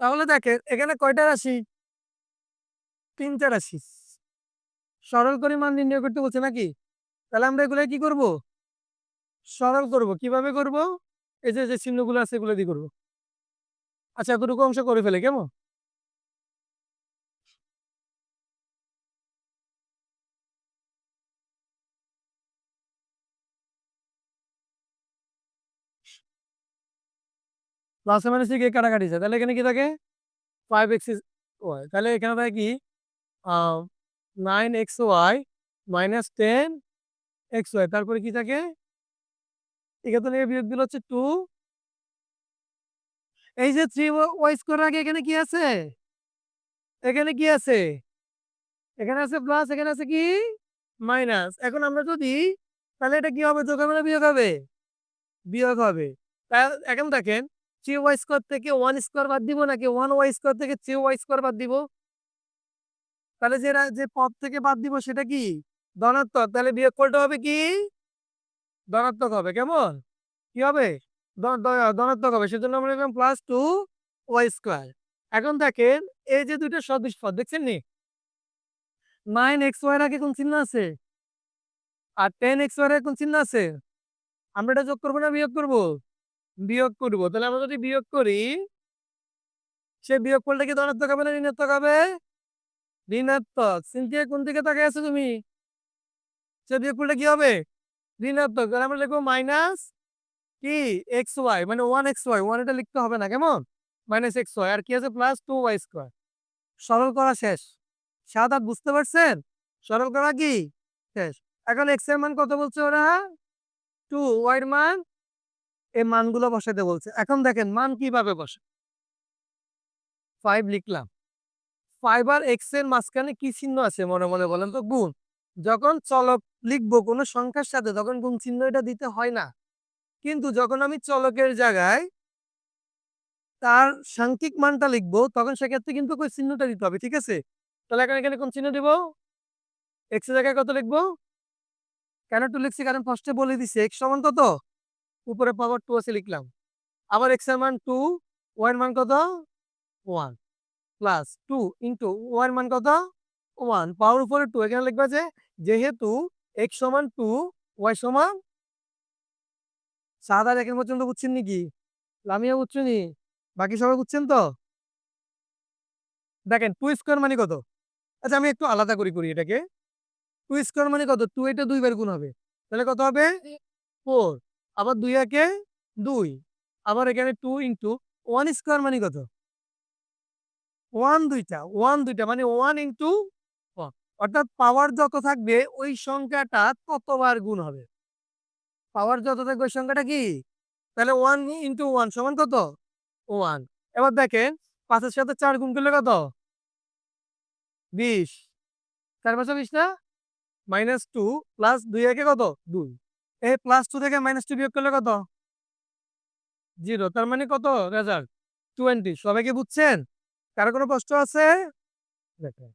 তাহলে দেখেন, এখানে কয়টা রাশি? তিনটা রাশি। সরল করে মান নির্ণয় করতে বলছে নাকি? তাহলে আমরা এগুলো কি করব? সরল করব। কীভাবে করব? এই যে যে চিহ্নগুলো আছে, এগুলো দিয়ে করব। আচ্ছা এতটুকু অংশ করে ফেলে, কেমন? প্লাস মাইনাস থেকে কাটাকাটি যায় তাহলে এখানে কি থাকে? ফাইভ এক্স ওয়াই তাহলে এখানে থাকে কি? Nine X Y minus ten X Y তারপরে কি থাকে? এখান থেকে বিয়োগ দিল হচ্ছে টু এই যে থ্রি ওয়াই স্কোয়ার আগে এখানে কি আছে? এখানে কি আছে? এখানে আছে প্লাস এখানে আছে কি? মাইনাস এখন আমরা যদি, তাহলে এটা কি হবে? যোগ হবে বিয়োগ হবে? বিয়োগ হবে। এখন দেখেন থ্রি ওয়াই স্কোয়ার থেকে ওয়ান স্কোয়ার বাদ দিব নাকি ওয়ান ওয়াই স্কোয়ার থেকে থ্রি ওয়াই স্কোয়ার বাদ দিব? তাহলে যে যে পদ থেকে বাদ দিব সেটা কি? ধনাত্মক। তাহলে বিয়োগ করতে হবে কি? ধনাত্মক হবে। কেমন? কি হবে? ধনাত্মক হবে। সেজন্য আমরা লিখলাম প্লাস টু ওয়াই স্কোয়ার এখন দেখেন, এই যে দুইটা সদৃশ পদ, দেখছেন নি? নাইন এক্স ওয়াই আগে কোন চিহ্ন আছে? আর টেন এক্স ওয়াই কোন চিহ্ন আছে? আমরা এটা যোগ করব না বিয়োগ করব? বিয়োগ করব। তাহলে আমরা যদি বিয়োগ করি সে বিয়োগ করলে কি ধনাত্মক হবে না ঋণাত্মক হবে? ঋণাত্মক। সিনথিয়া কোন দিকে তাকিয়ে আছো তুমি? সে বিয়োগ করলে কি হবে? ঋণাত্মক। তাহলে আমরা লিখব মাইনাস কি? X Y. মানে ওয়ান এক্স ওয়াই। ওয়ান এটা লিখতে হবে না, কেমন? Minus x Y. আর কি আছে? Plus two Y square. সরল করা শেষ। সাত আট বুঝতে পারছেন? সরল করা কি? শেষ। এখন এক্সের মান কত বলছে ওরা? টু। ওয়াই এর মান এই মানগুলো বসাতে বলছে। এখন দেখেন, মান কীভাবে বসে? ফাইভ লিখলাম। ফাইভ আর এক্সের মাঝখানে কি চিহ্ন আছে মনে মনে বলেন তো? গুণ। যখন চলক লিখব কোনো সংখ্যার সাথে, তখন গুণ চিহ্ন এটা দিতে হয় না। কিন্তু যখন আমি চলকের জায়গায় তার সাংখ্যিক মানটা লিখব, তখন সেক্ষেত্রে কিন্তু ওই চিহ্নটা দিতে হবে, ঠিক আছে? তাহলে এখন এখানে কোন চিহ্ন দিব? এক্সের জায়গায় কত লিখব? কেন টু লিখছি, কারণ ফার্স্টে বলে দিছে এক্স সমান কত? উপরে পাওয়ার টু আছে লিখলাম। আবার এক্সের মান টু এর মান কত? ওয়ান প্লাস টু ইন্টু এর মান কত? ওয়ান পাওয়ার উপরে টু এখানে লিখবা যে যেহেতু এক্স সমান টু ওয়াই সমান সাত আর একের পর্যন্ত বুঝছেন নাকি? লামিয়া বুঝছ নি। বাকি সবাই বুঝছেন তো? দেখেন টু স্কোয়ার মানে কত? আচ্ছা আমি একটু আলাদা করি করি এটাকে। টু স্কোয়ার মানে কত? টু এটা দুইবার গুণ হবে। তাহলে কত হবে? ফোর আবার দুই একে দুই, আবার এখানে টু ইন্টু ওয়ান স্কোয়ার মানে কত? ওয়ান দুইটা ওয়ান দুইটা মানে ওয়ান ইন্টু অর্থাৎ পাওয়ার যত থাকবে, ওই সংখ্যাটা ততবার গুণ হবে। পাওয়ার যত থাকবে, ওই সংখ্যাটা কি? তাহলে ওয়ান ইন্টু ওয়ান সমান কত? ওয়ান এবার দেখেন, পাঁচের সাথে চার গুণ করলে কত? বিশ। চার পাঁচশো বিশ না? মাইনাস টু প্লাস দুই একে কত? দুই। এই প্লাস টু থেকে মাইনাস টু বিয়োগ করলে কত? জিরো তার মানে কত? রেজাল্ট টোয়েন্টি সবাইকে বুঝছেন? কারও কোনো কষ্ট আছে? দেখেন।